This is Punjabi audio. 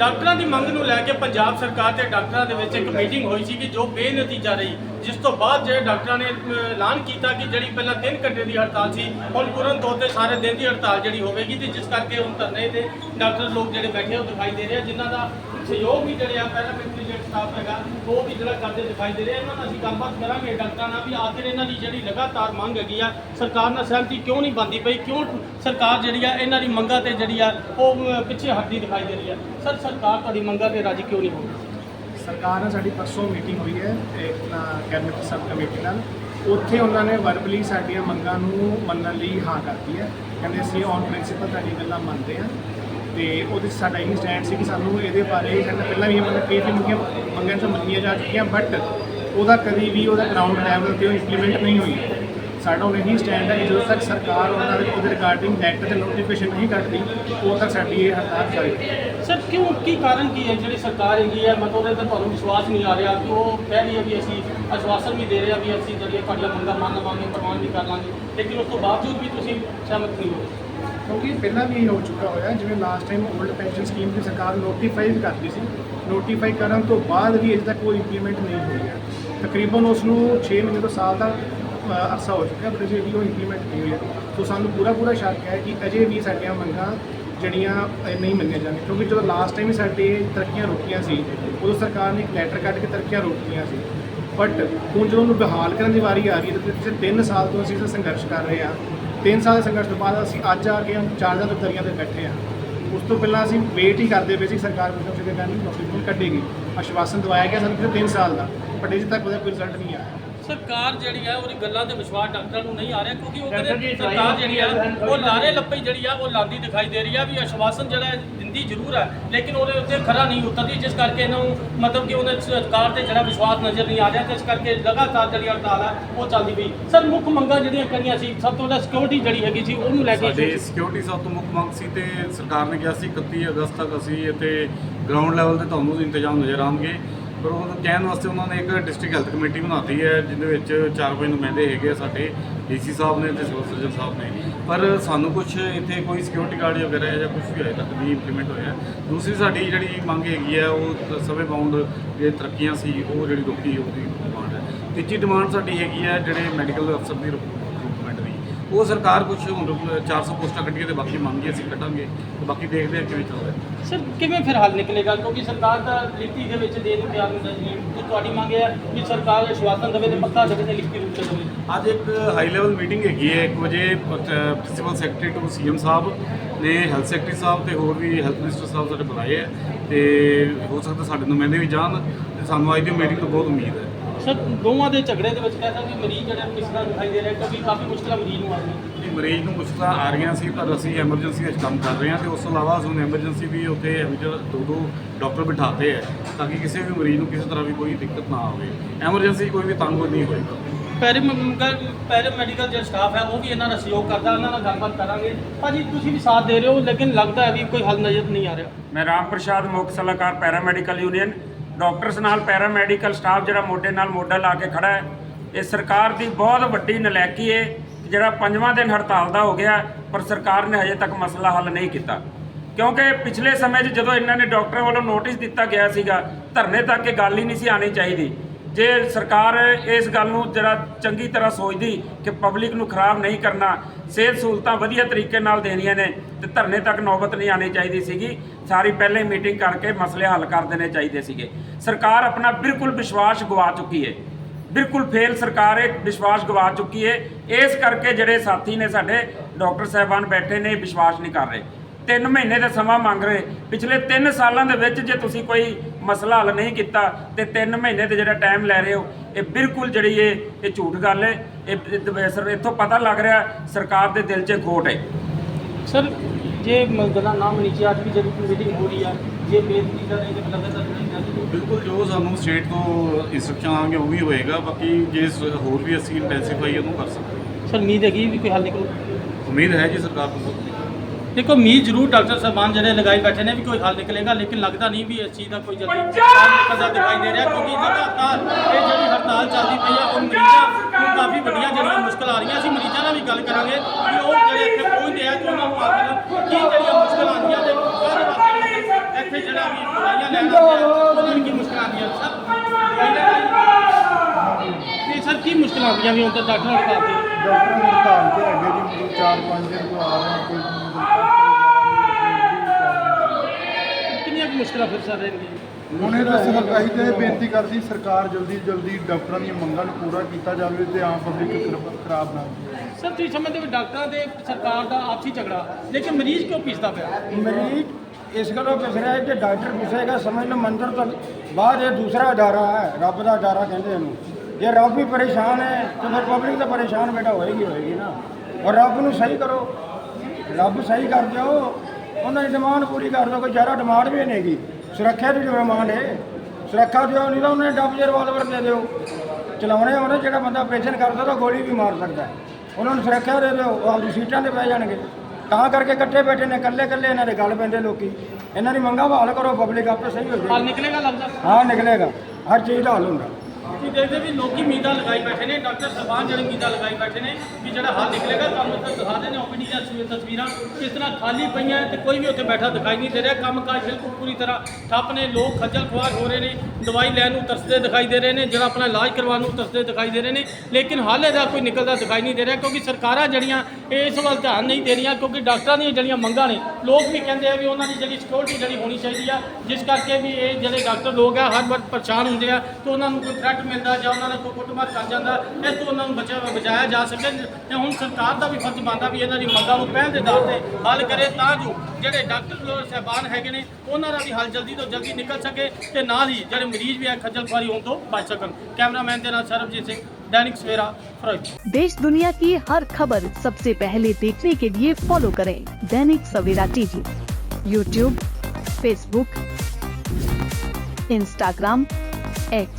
ਡਾਕਟਰਾਂ ਦੀ ਮੰਗ ਨੂੰ ਲੈ ਕੇ ਪੰਜਾਬ ਸਰਕਾਰ ਤੇ ਡਾਕਟਰਾਂ ਦੇ ਵਿੱਚ ਇੱਕ ਮੀਟਿੰਗ ਹੋਈ ਸੀ ਕਿ ਜੋ ਬੇਨਤੀਜਾ ਰਹੀ, ਜਿਸ ਤੋਂ ਬਾਅਦ ਜਿਹੜੇ ਡਾਕਟਰਾਂ ਨੇ ਐਲਾਨ ਕੀਤਾ ਕਿ ਜਿਹੜੀ ਪਹਿਲਾਂ 3 ਘੰਟੇ ਦੀ ਹੜਤਾਲ ਸੀ, ਹੁਣ ਪੂਰਨ ਤੌਰ ਤੇ ਸਾਰੇ ਦਿਨ ਦੀ ਹੜਤਾਲ ਜਿਹੜੀ ਹੋਵੇਗੀ ਤੇ ਜਿਸ ਕਰਕੇ ਹੁਣ ਧਰਨੇ ਤੇ ਡਾਕਟਰ ਲੋਕ ਜਿਹੜੇ ਬੈਠੇ ਉਹ ਦਿਖਾਈ ਦੇ ਰਹੇ ਆ, ਜਿਨ੍ਹਾਂ ਦਾ ਸਹਿਯੋਗ ਵੀ ਜਿਹੜੇ ਆ ਪੈਰਾਮਿਲਟਰੀ ਜਿਹੜਾ ਸਟਾਫ ਹੈਗਾ, ਉਹ ਵੀ ਜਿਹੜਾ ਕਰਦੇ ਦਿਖਾਈ ਦੇ ਰਹੇ ਇਹਨਾਂ ਨਾਲ ਅਸੀਂ ਗੱਲਬਾਤ ਕਰਾਂਗੇ, ਡਾਕਟਰਾਂ ਨਾਲ ਵੀ ਆਖਿਰ ਇਹਨਾਂ ਦੀ ਜਿਹੜੀ ਲਗਾਤਾਰ ਮੰਗ ਹੈਗੀ ਆ, ਸਰਕਾਰ ਨਾਲ ਸਹਿਮਤੀ ਕਿਉਂ ਨਹੀਂ ਬਣਦੀ ਪਈ? ਕਿਉਂ ਸਰਕਾਰ ਜਿਹੜੀ ਆ, ਇਹਨਾਂ ਦੀ ਮੰਗਾਂ ਤੇ ਜਿਹੜੀ ਆ, ਉਹ ਪਿੱਛੇ ਹਟਦੀ ਦਿਖਾਈ ਦੇ ਰਹੀ ਆ? ਸਰ, ਸਰਕਾਰ ਤੁਹਾਡੀ ਮੰਗਾਂ ਤੇ ਰਾਜੀ ਕਿਉਂ ਨਹੀਂ ਹੋ ਰਹੀ? ਸਰਕਾਰ ਨਾਲ ਸਾਡੀ ਪਰਸੋਂ ਮੀਟਿੰਗ ਹੋਈ ਹੈ ਕੈਬਨਿਟ ਸਬ ਕਮੇਟੀ ਨਾਲ। ਉੱਥੇ ਉਹਨਾਂ ਨੇ ਵਰਬਲੀ ਸਾਡੀਆਂ ਮੰਗਾਂ ਨੂੰ ਮੰਨਣ ਲਈ ਹਾਂ ਕਰਤੀ ਹੈ। ਕਹਿੰਦੇ ਅਸੀਂ ਔਨ ਪ੍ਰਿੰਸੀਪਲ ਤੁਹਾਡੀ ਗੱਲਾਂ ਮੰਨਦੇ ਹਾਂ। ਤੇ ਉਹਦੇ 'ਚ ਸਾਡਾ ਇਹ ਸਟੈਂਡ ਸੀ ਕਿ ਸਾਨੂੰ ਇਹਦੇ ਬਾਰੇ ਸਾਡਾ ਪਹਿਲਾਂ ਵੀ ਇਹ ਮੰਗਾਂ ਕਈ ਮੰਗੀਆਂ ਮੰਗਾਂ ਤੋਂ ਮੰਨੀਆਂ ਜਾ ਚੁੱਕੀਆਂ ਬਟ ਉਹਦਾ ਕਦੀ ਵੀ ਉਹਦਾ ਗਰਾਊਂਡ ਲੈਵਲ ਤੇ ਉਹ ਇੰਪਲੀਮੈਂਟ ਨਹੀਂ ਹੋਈ। ਸਾਡਾ ਹੁਣ ਇਹੀ ਸਟੈਂਡ ਹੈ ਜਦੋਂ ਤੱਕ ਸਰਕਾਰ ਉਹਨਾਂ ਦੇ ਉਹਦੇ ਰਿਗਾਰਡਿੰਗ ਡਾਇਰੈਕਟ ਤੇ ਨੋਟੀਫਿਕੇਸ਼ਨ ਨਹੀਂ ਕੱਢਦੀ ਉਦੋਂ ਤੱਕ ਸਾਡੀ ਇਹ ਹੜਤਾਲ ਜਾਰੀ ਸਰ ਕਿਉਂ ਕੀ ਕਾਰਨ ਕੀ ਹੈ? ਜਿਹੜੀ ਸਰਕਾਰ ਹੈਗੀ ਹੈ ਮਤਲਬ ਉਹਦੇ ਤੇ ਤੁਹਾਨੂੰ ਵਿਸ਼ਵਾਸ ਨਹੀਂ ਆ ਰਿਹਾ ਕਿ ਉਹ ਕਹਿ ਰਹੀ ਹੈ ਵੀ ਅਸੀਂ ਆਸ਼ਵਾਸਨ ਵੀ ਦੇ ਰਹੇ ਹਾਂ ਵੀ ਅਸੀਂ ਜਿਹੜੀਆਂ ਤੁਹਾਡੀਆਂ ਮੰਗਾਂ ਮੰਨ ਲਵਾਂਗੇ ਪ੍ਰਵਾਨ ਵੀ ਕਰ ਲਾਂਗੇ ਲੇਕਿਨ ਉਸ ਤੋਂ ਬਾਵਜੂਦ ਵੀ ਤੁਸੀਂ ਸਹਿਮਤ ਨਹੀਂ ਹੋ। ਕਿਉਂਕਿ ਪਹਿਲਾਂ ਵੀ ਹੋ ਚੁੱਕਾ ਹੋਇਆ ਜਿਵੇਂ last time old pension scheme ਦੀ ਸਰਕਾਰ ਨੋਟੀਫਾਈ ਕਰਦੀ ਸੀ। ਨੋਟੀਫਾਈ ਕਰਨ ਤੋਂ ਬਾਅਦ ਵੀ ਅਜੇ ਤੱਕ ਕੋਈ ਇੰਪਲੀਮੈਂਟ ਨਹੀਂ ਹੋਈ ਹੈ। ਤਕਰੀਬਨ ਉਸ ਨੂੰ 6 ਮਹੀਨੇ ਤੋਂ ਸਾਲ ਦਾ ਅਰਸਾ ਹੋ ਚੁੱਕਾ ਪਰ ਅਜੇ ਵੀ ਉਹ ਇੰਪਲੀਮੈਂਟ ਨਹੀਂ ਹੋਈ ਹੈ ਸੋ ਸਾਨੂੰ ਪੂਰਾ ਪੂਰਾ ਸ਼ੱਕ ਹੈ ਕਿ ਅਜੇ ਵੀ ਸਾਡੀਆਂ ਮੰਗਾਂ ਜਿਹੜੀਆਂ ਨਹੀਂ ਮੰਨੀਆਂ ਜਾਂਦੀਆਂ। ਕਿਉਂਕਿ ਜਦੋਂ ਲਾਸਟ ਟਾਈਮ ਹੀ ਸਾਡੇ ਤਰੱਕੀਆਂ ਰੁਕੀਆਂ ਸੀ, ਉਦੋਂ ਸਰਕਾਰ ਨੇ ਇੱਕ ਲੈਟਰ ਕੱਢ ਕੇ ਤਰੱਕੀਆਂ ਰੋਕੀਆਂ ਸੀ। ਬਟ ਹੁਣ ਜਦੋਂ ਉਹਨੂੰ ਬਹਾਲ ਕਰਨ ਦੀ ਵਾਰੀ ਆ ਰਹੀ ਹੈ, ਤਾਂ ਪਿਛਲੇ 3 ਸਾਲ ਤੋਂ ਅਸੀਂ ਇਸ ਸੰਘਰਸ਼ ਕਰ ਰਹੇ ਹਾਂ। 3 ਸਾਲ ਦੇ ਸੰਘਰਸ਼ ਤੋਂ ਬਾਅਦ ਅਸੀਂ ਅੱਜ ਆ ਕੇ ਚਾਰ ਦਿਨ ਤੋਂ ਤੇ ਬੈਠੇ ਹਾਂ। ਉਸ ਤੋਂ ਪਹਿਲਾਂ ਅਸੀਂ ਵੇਟ ਹੀ ਕਰਦੇ ਪਏ ਸੀ, ਸਰਕਾਰ ਕੋਈ ਕਿਸੇ ਗੱਲ ਨਹੀਂ ਨੋਟੀਫਿਕੇਸ਼ਨ ਕੱਢੇਗੀ। ਆਸ਼ਵਾਸਨ ਦਵਾਇਆ ਗਿਆ ਸਾਨੂੰ ਪਿਛਲੇ 3 ਸਾਲ ਦਾ ਬਟ ਅਜੇ ਤੱਕ ਉਹਦਾ ਕੋਈ ਰਿਜ਼ਲਟ ਨਹੀਂ ਆਇਆ। ਸਰਕਾਰ ਜਿਹੜੀ ਹੈ ਉਹਦੀ ਗੱਲਾਂ ਤੇ ਵਿਸ਼ਵਾਸ ਡਾਕਟਰਾਂ ਨੂੰ ਨਹੀਂ ਆ ਰਿਹਾ ਕਿਉਂਕਿ ਉਹ ਕਹਿੰਦੇ ਸਰਕਾਰ ਜਿਹੜੀ ਆ ਉਹ ਲਾਰੇ ਲੱਪੇ ਜਿਹੜੀ ਆ ਉਹ ਲਾਂਦੀ ਦਿਖਾਈ ਦੇ ਰਹੀ ਆ ਵੀ ਆਸ਼ਵਾਸਨ ਜਿਹੜਾ ਦਿੰਦੀ ਜ਼ਰੂਰ ਹੈ ਲੇਕਿਨ ਉਹਦੇ ਉੱਤੇ ਖਰਾ ਨਹੀਂ ਉਤਰਦੀ ਜਿਸ ਕਰਕੇ ਇਹਨਾਂ ਨੂੰ ਮਤਲਬ ਕਿ ਉਹਨੇ ਸਰਕਾਰ ਤੇ ਜਿਹੜਾ ਵਿਸ਼ਵਾਸ ਨਜ਼ਰ ਨਹੀਂ ਆ ਰਿਹਾ ਤੇ ਇਸ ਕਰਕੇ ਲਗਾਤਾਰ ਜਿਹੜੀ ਹੜਤਾਲ ਆ ਉਹ ਚੱਲਦੀ ਪਈ। ਸਰ ਮੁੱਖ ਮੰਗਾਂ ਜਿਹੜੀਆਂ ਕਰੀਆਂ ਸੀ ਸਭ ਤੋਂ ਵੱਡਾ ਸਿਕਿਉਰਿਟੀ ਜਿਹੜੀ ਹੈਗੀ ਸੀ ਉਹਨੂੰ ਲੈ ਕੇ ਸਾਡੀ ਸਿਕਿਉਰਿਟੀ ਸਭ ਤੋਂ ਮੁੱਖ ਮੰਗ ਸੀ ਤੇ ਸਰਕਾਰ ਨੇ ਕਿਹਾ ਸੀ 31 ਅਗਸਤ ਤੱਕ ਅਸੀਂ ਇੱਥੇ ਗਰਾਊਂਡ ਲੈਵਲ ਤੇ ਤੁਹਾਨੂੰ ਇੰਤਜ਼ਾਮ ਨਜ਼ਰ ਆਉਣਗੇ। ਪਰ ਉਹ ਕਹਿਣ ਵਾਸਤੇ ਉਹਨਾਂ ਨੇ ਇੱਕ ਡਿਸਟ੍ਰਿਕਟ ਹੈਲਥ ਕਮੇਟੀ ਬਣਾਤੀ ਹੈ, ਜਿਹਦੇ ਵਿੱਚ ਚਾਰ ਪੰਜ ਨੁਮਾਇੰਦੇ ਹੈਗੇ ਆ ਸਾਡੇ, ਡੀਸੀ ਸਾਹਿਬ ਨੇ ਤੇ ਸਿਵਲ ਸਰਜਨ ਸਾਹਿਬ ਨੇ। ਪਰ ਸਾਨੂੰ ਕੁਝ ਇੱਥੇ ਕੋਈ ਸਿਕਿਉਰਿਟੀ ਗਾਰਡ ਵਗੈਰਾ ਜਾਂ ਕੁਝ ਵੀ ਅਜੇ ਤੱਕ ਨਹੀਂ ਇੰਪਲੀਮੈਂਟ ਹੋਇਆ। ਦੂਸਰੀ ਸਾਡੀ ਜਿਹੜੀ ਮੰਗ ਹੈਗੀ ਹੈ ਉਹ ਸਵੇ ਬਾਉਂਡ ਜਿਹੜੇ ਤਰੱਕੀਆਂ ਸੀ, ਉਹ ਜਿਹੜੀ ਰੁਕੀ ਉਹਦੀ ਡਿਮਾਂਡ ਹੈ। ਤੀਜੀ ਡਿਮਾਂਡ ਸਾਡੀ ਹੈਗੀ ਹੈ ਜਿਹੜੇ ਮੈਡੀਕਲ ਅਫਸਰ ਦੀ ਰਿਕਰੂਟਮੈਂਟ ਦੀ ਉਹ ਸਰਕਾਰ ਕੁਝ ਹੁਣ 400 ਪੋਸਟਾਂ ਕੱਢੀਆਂ ਤੇ ਬਾਕੀ ਮੰਗੀ ਅਸੀਂ ਕੱਢਾਂਗੇ ਤੇ ਬਾਕੀ ਦੇਖਦੇ ਹਾਂ ਕਿਵੇਂ ਚੱਲਦਾ ਸਰ ਕਿਵੇਂ ਫਿਰ ਹੱਲ ਨਿਕਲੇਗਾ? ਕਿਉਂਕਿ ਸਰਕਾਰ ਦਾ ਲਿਖਤੀ ਦੇ ਵਿੱਚ ਤਿਆਰ ਹੁੰਦਾ ਜੀ। ਤੇ ਤੁਹਾਡੀ ਮੰਗ ਹੈ ਕਿ ਸਰਕਾਰ ਆਸ਼ਵਾਸਨ ਦੇਵੇ ਤੇ ਪੱਕਾ ਦੇਵੇ ਤੇ ਲਿਖਤੀ ਰੂਪ ਚ ਦੇਵੇ। ਅੱਜ ਇੱਕ ਹਾਈ ਲੈਵਲ ਮੀਟਿੰਗ ਹੈਗੀ ਹੈ। 1 ਵਜੇ ਪ੍ਰਿੰਸੀਪਲ ਸੈਕਟਰੀ ਟੂ ਸੀਐਮ ਸਾਹਿਬ ਨੇ ਹੈਲਥ ਸੈਕਟਰੀ ਸਾਹਿਬ ਤੇ ਹੋਰ ਵੀ ਹੈਲਥ ਮਿਨਿਸਟਰ ਸਾਹਿਬ ਸਾਡੇ ਬੁਲਾਏ ਹੈ। ਤੇ ਹੋ ਸਕਦਾ ਸਾਡੇ ਨੁਮਾਇੰਦੇ ਵੀ ਜਾਣ। ਤੇ ਸਾਨੂੰ ਅੱਜ ਦੀ ਮੀਟਿੰਗ ਤੋਂ ਬਹੁਤ ਉਮੀਦ ਹੈ। ਸਰ ਦੋਵਾਂ ਦੇ ਝਗੜੇ ਦੇ ਵਿੱਚ ਕਹਿੰਦਾ ਕਿ ਮਰੀਜ਼ ਜਿਹੜਾ ਕਿਸ ਤਰ੍ਹਾਂ ਦਿਖਾਈ ਦੇ ਰਿਹਾ ਕਿਉਂਕਿ ਕਾਫੀ ਮੁਸ਼ਕਲਾਂ ਮਰੀਜ਼ ਨੂੰ ਆ ਰਹੀਆਂ। ਜੀ ਮਰੀਜ਼ ਨੂੰ ਮੁਸ਼ਕਲਾਂ ਆ ਰਹੀਆਂ ਸੀ ਪਰ ਅਸੀਂ ਐਮਰਜੈਂਸੀ ਵਿੱਚ ਕੰਮ ਕਰ ਰਹੇ ਹਾਂ ਤੇ ਉਸ ਤੋਂ ਇਲਾਵਾ ਅਸੀਂ ਐਮਰਜੈਂਸੀ ਵੀ ਉੱਥੇ ਦੋ ਦੋ ਡਾਕਟਰ ਬਿਠਾਤੇ ਹੈ ਤਾਂ ਕਿ ਕਿਸੇ ਵੀ ਮਰੀਜ਼ ਨੂੰ ਕਿਸੇ ਤਰ੍ਹਾਂ ਵੀ ਕੋਈ ਦਿੱਕਤ ਨਾ ਆਵੇ। ਐਮਰਜੈਂਸੀ ਕੋਈ ਵੀ ਤੰਗ ਨਹੀਂ ਹੋਏਗਾ ਪੈਰੇ ਪੈਰੇ ਮੈਡੀਕਲ ਜਿਹੜਾ ਸਟਾਫ ਹੈ ਉਹ ਵੀ ਇਹਨਾਂ ਦਾ ਸਹਿਯੋਗ ਕਰਦਾ ਉਹਨਾਂ ਨਾਲ ਗੱਲਬਾਤ ਕਰਾਂਗੇ। ਭਾਜੀ ਤੁਸੀਂ ਵੀ ਸਾਥ ਦੇ ਰਹੇ ਹੋ ਲੇਕਿਨ ਲੱਗਦਾ ਹੈ ਵੀ ਕੋਈ ਹੱਲ ਨਜ਼ਰ ਨਹੀਂ ਆ ਰਿਹਾ। ਮੈਂ ਰਾਮ ਪ੍ਰਸ਼ਾਦ ਮੁੱਖ ਸਲਾਹਕਾਰ ਪੈਰਾਮੈਡੀਕਲ ਯੂਨੀਅਨ। ਡਾਕਟਰਸ ਨਾਲ, ਪੈਰਾਮੈਡੀਕਲ ਸਟਾਫ ਜਿਹੜਾ ਮੋਢੇ ਨਾਲ ਮੋਢਾ ਲਾ ਕੇ ਖੜਾ ਹੈ। ਇਹ ਸਰਕਾਰ ਦੀ ਬਹੁਤ ਵੱਡੀ ਨਲਾਇਕੀ ਹੈ ਜਿਹੜਾ ਪੰਜਵਾਂ ਦਿਨ ਹੜਤਾਲ ਦਾ ਹੋ ਗਿਆ, ਪਰ ਸਰਕਾਰ ਨੇ ਹਜੇ ਤੱਕ ਮਸਲਾ ਹੱਲ ਨਹੀਂ ਕੀਤਾ। ਕਿਉਂਕਿ ਪਿਛਲੇ ਸਮੇਂ 'ਚ ਜਦੋਂ ਇਹਨਾਂ ਨੇ ਡਾਕਟਰਾਂ ਵੱਲੋਂ ਨੋਟਿਸ ਦਿੱਤਾ ਗਿਆ ਸੀਗਾ, ਧਰਨੇ ਤੱਕ ਇਹ ਗੱਲ ਹੀ ਨਹੀਂ ਸੀ ਆਣੀ ਚਾਹੀਦੀ। ਜੇ ਸਰਕਾਰ ਇਸ ਗੱਲ ਨੂੰ ਜਿਹੜਾ ਚੰਗੀ ਤਰ੍ਹਾਂ ਸੋਚਦੀ ਕਿ ਪਬਲਿਕ ਨੂੰ ਖਰਾਬ ਨਹੀਂ ਕਰਨਾ, ਸਿਹਤ ਸਹੂਲਤਾਂ ਵਧੀਆ ਤਰੀਕੇ ਨਾਲ ਦੇਣੀਆਂ ਨੇ ਤੇ ਧਰਨੇ ਤੱਕ ਨੌਬਤ ਨਹੀਂ ਆਣੀ ਚਾਹੀਦੀ ਸੀਗੀ, ਸਾਰੀ ਪਹਿਲੇ ਮੀਟਿੰਗ ਕਰਕੇ ਮਸਲੇ ਹੱਲ ਕਰ ਦੇਣੇ ਚਾਹੀਦੇ ਸੀਗੇ। ਸਰਕਾਰ ਆਪਣਾ ਬਿਲਕੁਲ ਵਿਸ਼ਵਾਸ ਗਵਾ ਚੁੱਕੀ ਹੈ ਬਿਲਕੁਲ ਫੇਲ ਸਰਕਾਰ ਇਹ ਵਿਸ਼ਵਾਸ ਗਵਾ ਚੁੱਕੀ ਹੈ ਇਸ ਕਰਕੇ ਜਿਹੜੇ ਸਾਥੀ ਨੇ ਸਾਡੇ, ਡਾਕਟਰ ਸਾਹਿਬਾਨ ਬੈਠੇ ਨੇ, ਵਿਸ਼ਵਾਸ ਨਹੀਂ ਕਰ ਰਹੇ। 3 ਮਹੀਨੇ ਦਾ ਸਮਾਂ ਮੰਗ ਰਹੇ। ਪਿਛਲੇ 3 ਸਾਲਾਂ ਦੇ ਵਿੱਚ ਜੇ ਤੁਸੀਂ ਕੋਈ ਮਸਲਾ ਹੱਲ ਨਹੀਂ ਕੀਤਾ ਤੇ 3 ਮਹੀਨੇ ਤੇ ਜਿਹੜਾ ਟਾਈਮ ਲੈ ਰਹੇ ਹੋ ਇਹ ਬਿਲਕੁਲ ਜਿਹੜੀ ਇਹ ਇਹ ਝੂਠ ਗੱਲ ਹੈ। ਇਹ ਇਹ ਸਰ ਇੱਥੋਂ ਪਤਾ ਲੱਗ ਰਿਹਾ ਸਰਕਾਰ ਦੇ ਦਿਲ 'ਚ ਖੋਟ ਹੈ। ਸਰ ਜੇ ਗੱਲਾਂ ਨਾਮ ਨੀਚੇ ਅੱਜ ਵੀ ਜਿਹੜੀ ਮੀਟਿੰਗ ਹੋ ਰਹੀ ਹੈ ਜੇ ਬੇਨਤੀ ਕਰ ਰਹੇ ਕਿ ਲਗਾਤਾਰ ਨਹੀਂ ਜਾਂਦੀ ਬਿਲਕੁਲ ਜੋ ਸਾਨੂੰ ਸਟੇਟ ਤੋਂ ਇੰਸਟਰਕਸ਼ਨ ਆਉਣਗੇ ਉਹ ਵੀ ਹੋਏਗਾ। ਬਾਕੀ ਜੇ ਹੋਰ ਵੀ ਅਸੀਂ ਇੰਟੈਂਸੀਫਾਈ ਉਹਨੂੰ ਕਰ ਸਕਦੇ ਹਾਂ। ਸਰ ਉਮੀਦ ਹੈਗੀ ਵੀ ਕੋਈ ਹੱਲ ਨਿਕਲੂ? ਉਮੀਦ ਹੈ ਜੀ ਸਰਕਾਰ ਤੋਂ। ਦੇਖੋ ਉਮੀਦ ਜ਼ਰੂਰ ਡਾਕਟਰ ਸਾਹਿਬਾਨ ਜਿਹੜੇ ਲਗਾਈ ਬੈਠੇ ਨੇ ਵੀ ਕੋਈ ਹੱਲ ਨਿਕਲੇਗਾ ਲੇਕਿਨ ਲੱਗਦਾ ਨਹੀਂ ਵੀ ਇਸ ਚੀਜ਼ ਦਾ ਕੋਈ ਜਲਦੀ ਹੱਲ ਨਿਕਲਦਾ ਦਿਖਾਈ ਦੇ ਰਿਹਾ ਕਿਉਂਕਿ ਲਗਾਤਾਰ ਇਹ ਜਿਹੜੀ ਹੜਤਾਲ ਚੱਲਦੀ ਪਈ ਹੈ ਉਹ ਮਰੀਜ਼ਾਂ ਨੂੰ ਕਾਫੀ ਵੱਡੀਆਂ ਜਿਹੜੀਆਂ ਮੁਸ਼ਕਲ ਆ ਰਹੀਆਂ ਅਸੀਂ ਮਰੀਜ਼ਾਂ ਨਾਲ ਵੀ ਗੱਲ ਕਰਾਂਗੇ ਕਿ ਉਹ ਜਿਹੜੇ ਇੱਥੇ ਪਹੁੰਚਦੇ ਆ ਤੇ ਉਹਨਾਂ ਨੂੰ ਆਖਰ ਕੀ ਜਿਹੜੀਆਂ ਮੁਸ਼ਕਲਾਂ ਆਉਂਦੀਆਂ ਤੇ ਕਾਹਦੇ ਵਾਸਤੇ ਇੱਥੇ ਜਿਹੜਾ ਵੀ ਦਵਾਈਆਂ ਲੈਣ ਆਉਂਦੇ ਆ ਉਹਨਾਂ ਨੂੰ ਕੀ ਮੁਸ਼ਕਲਾਂ ਆਉਂਦੀਆਂ ਸਰ ਆਏ ਤੇ ਸਰ ਕੀ ਮੁਸ਼ਕਲਾਂ ਆਉਂਦੀਆਂ ਵੀ ਹੁਣ ਤਾਂ ਡਾਕਟਰ ਹੜਤਾਲ ਤੇ ਡਾਕਟਰ ਹੜਤਾਲ ਤੇ ਹੈਗੇ ਜੀ ਮਤਲਬ ਚਾਰ ਪੰਜ ਦਿਨ ਤੋਂ ਆ ਰਹੇ ਕੋਈ ਕਿੰਨੀਆਂ ਕੁ ਮੁਸ਼ਕਲਾਂ ਫਿਰ ਸਰ ਰਹਿਣਗੀਆਂ ਹੁਣ ਇਹ ਤਾਂ ਸਿਰਫ ਅਸੀਂ ਤੇ ਬੇਨਤੀ ਕਰਦੀ ਸਰਕਾਰ ਜਲਦੀ ਜਲਦੀ ਡਾਕਟਰਾਂ ਦੀਆਂ ਮੰਗਾਂ ਨੂੰ ਪੂਰਾ ਕੀਤਾ ਜਾਵੇ ਤੇ ਆਮ ਪਬਲਿਕ ਖਰਾਬ ਨਾ ਹੋਵੇ। ਸਰ ਤੁਸੀਂ ਸਮਝਦੇ ਹੋ ਵੀ ਡਾਕਟਰਾਂ ਦੇ ਸਰਕਾਰ ਦਾ ਆਪਸੀ ਝਗੜਾ ਲੇਕਿਨ ਮਰੀਜ਼ ਕਿਉਂ ਪੀਸਦਾ ਪਿਆ? ਮਰੀਜ਼ ਇਸ ਗੱਲੋਂ ਪਿਸ ਰਿਹਾ ਹੈ ਕਿ ਡਾਕਟਰ ਪੁੱਛੇਗਾ ਸਮਝ ਲਓ ਮੰਦਰ ਤੋਂ ਬਾਅਦ ਇਹ ਦੂਸਰਾ ਅਦਾਰਾ ਹੈ ਰੱਬ ਦਾ ਅਦਾਰਾ ਕਹਿੰਦੇ ਇਹਨੂੰ। ਜੇ ਰੱਬ ਵੀ ਪਰੇਸ਼ਾਨ ਹੈ ਤਾਂ ਫਿਰ ਪਬਲਿਕ ਤਾਂ ਪਰੇਸ਼ਾਨ ਬੇਟਾ ਹੋਏਗੀ ਹੋਏਗੀ ਨਾ। ਔਰ ਰੱਬ ਨੂੰ ਸਹੀ ਕਰੋ। ਰੱਬ ਸਹੀ ਕਰ ਦਿਓ ਉਹਨਾਂ ਦੀ ਡਿਮਾਂਡ ਪੂਰੀ ਕਰ ਦਿਓ ਕੋਈ ਜ਼ਿਆਦਾ ਡਿਮਾਂਡ ਵੀ ਨਹੀਂਗੀ ਸੁਰੱਖਿਆ ਦੀ ਡਿਮਾਂਡ ਹੈ ਸੁਰੱਖਿਆ ਦਿਓ ਨਹੀਂ ਤਾਂ ਉਹਨੇ ਡੱਬ ਜੇ ਰਿਵਾਲਵਰ ਦੇ ਦਿਓ। ਚਲਾਉਣੇ ਹੋਣੇ ਜਿਹੜਾ ਬੰਦਾ ਆਪਰੇਸ਼ਨ ਕਰਦਾ ਤਾਂ ਗੋਲੀ ਵੀ ਮਾਰ ਸਕਦਾ। ਉਹਨਾਂ ਨੂੰ ਸੁਰੱਖਿਆ ਦੇ ਦਿਓ ਉਹ ਆਪਦੀ ਸੀਟਾਂ ਤੇ ਬਹਿ ਜਾਣਗੇ। ਤਾਂ ਕਰਕੇ ਇਕੱਠੇ ਬੈਠੇ ਨੇ ਇਕੱਲੇ ਇਕੱਲੇ ਇਹਨਾਂ ਦੇ ਗੱਲ ਪੈਂਦੇ ਲੋਕੀ। ਇਹਨਾਂ ਦੀ ਮੰਗਾਂ ਬਹਾਲ ਕਰੋ ਪਬਲਿਕ ਆਪੇ ਸਹੀ ਹੋ ਹੱਲ ਜਾਏਗੀ ਨਿਕਲੇਗਾ ਲੱਗਦਾ ਹਾਂ ਨਿਕਲੇਗਾ। ਹਰ ਚੀਜ਼ ਦਾ ਹੱਲ ਹੁੰਦਾ। ਤੁਸੀਂ ਦੇਖਦੇ ਵੀ ਲੋਕੀ ਉਮੀਦਾਂ ਲਗਾਈ ਬੈਠੇ ਨੇ, ਡਾਕਟਰ ਸਾਹਿਬਾਨ ਜਿਹੜੇ ਉਮੀਦਾਂ ਲਗਾਈ ਬੈਠੇ ਨੇ, ਵੀ ਜਿਹੜਾ ਹੱਲ ਨਿਕਲੇਗਾ, ਤੁਹਾਨੂੰ ਤਾਂ ਦਿਖਾ ਦੇ ਨੇ ਓਪੀਡੀ ਦੀਆਂ ਤਸਵੀਰ- ਤਸਵੀਰਾਂ। ਕਿਸ ਤਰ੍ਹਾਂ ਖਾਲੀ ਪਈਆਂ ਤੇ ਕੋਈ ਵੀ ਉੱਥੇ ਬੈਠਾ ਦਿਖਾਈ ਨਹੀਂ ਦੇ ਰਿਹਾ। ਕੰਮਕਾਜ ਬਿਲਕੁਲ ਪੂਰੀ ਤਰ੍ਹਾਂ ਠੱਪ ਨੇ, ਲੋਕ ਖੱਜਲ ਖੁਆਰ ਹੋ ਰਹੇ ਨੇ, ਦਵਾਈ ਲੈਣ ਨੂੰ ਤਰਸਦੇ ਦਿਖਾਈ ਦੇ ਰਹੇ ਨੇ, ਜਿਹੜਾ ਆਪਣਾ ਇਲਾਜ ਕਰਵਾਉਣ ਨੂੰ ਤਰਸਦੇ ਦਿਖਾਈ ਦੇ ਰਹੇ ਨੇ, ਲੇਕਿਨ ਹਾਲੇ ਇਹਦਾ ਕੋਈ ਨਿਕਲਦਾ ਦਿਖਾਈ ਨਹੀਂ ਦੇ ਰਿਹਾ, ਕਿਉਂਕਿ ਸਰਕਾਰਾਂ ਜਿਹੜੀਆਂ ਇਸ ਵੱਲ ਧਿਆਨ ਨਹੀਂ ਦੇ ਰਹੀਆਂ, ਕਿਉਂਕਿ ਡਾਕਟਰਾਂ ਦੀਆਂ ਜਿਹੜੀਆਂ ਮੰਗਾਂ ਨੇ, ਲੋਕ ਵੀ ਕਹਿੰਦੇ ਆ ਵੀ ਉਹਨਾਂ ਦੀ ਜਿਹੜੀ ਸਿਕਿਉਰਿਟੀ ਜਿਹੜੀ ਹੋਣੀ ਚਾਹੀਦੀ ਆ, ਜਿਸ ਕਰਕੇ ਵੀ ਇਹ ਜਿਹੜੇ ਡਾਕਟਰ ਲੋਕ ਆ, ਹਰ ਵਾਰ ਪਰੇਸ਼ਾਨ ਹੁੰਦੇ ਆ, ਤੇ ਉਹਨਾਂ ਨੂੰ ਕੋਈ ਥ੍ਰੈਟ ਮਿਲਦਾ ਜਾਂ ਉਹਨਾਂ ਨੂੰ ਕੋਈ ਕੁੱਟਮਾਰ ਕਰ ਜਾਂਦਾ ਇਸ ਤੋਂ ਉਹਨਾਂ ਨੂੰ ਬਚਾ ਬਚਾਇਆ ਜਾ ਸਕੇ ਤੇ ਹੁਣ ਸਰਕਾਰ ਦਾ ਵੀ ਫਰਜ਼ ਬਣਦਾ ਵੀ ਇਹਨਾਂ ਦੀ ਮੰਗਾਂ ਨੂੰ ਪਹਿਲ ਦੇ ਆਧਾਰ ਤੇ ਹੱਲ ਕਰੇ ਤਾਂ ਜੋ ਜਿਹੜੇ ਡਾਕਟਰ ਲੋਕ ਸਹਿਬਾਨ ਹੈਗੇ ਨੇ ਉਹਨਾਂ ਦਾ ਵੀ ਹੱਲ ਜਲਦੀ ਤੋਂ ਜਲਦੀ ਨਿਕਲ ਸਕੇ ਤੇ ਨਾਲ ਹੀ ਜਿਹੜੇ ਮਰੀਜ਼ ਵੀ ਆ ਖੱਜਲ ਖੁਆਰੀ ਹੋਣ ਤੋਂ ਬਚ ਸਕਣ ਕੈਮਰਾਮੈਨ ਦੇ ਨਾਲ ਸਰਬਜੀਤ ਸਿੰਘ दैनिक सवेरा फिरोजपुर देश दुनिया की हर खबर सबसे पहले देखने के लिए फॉलो करें Dainik Savera TV YouTube Facebook Instagram X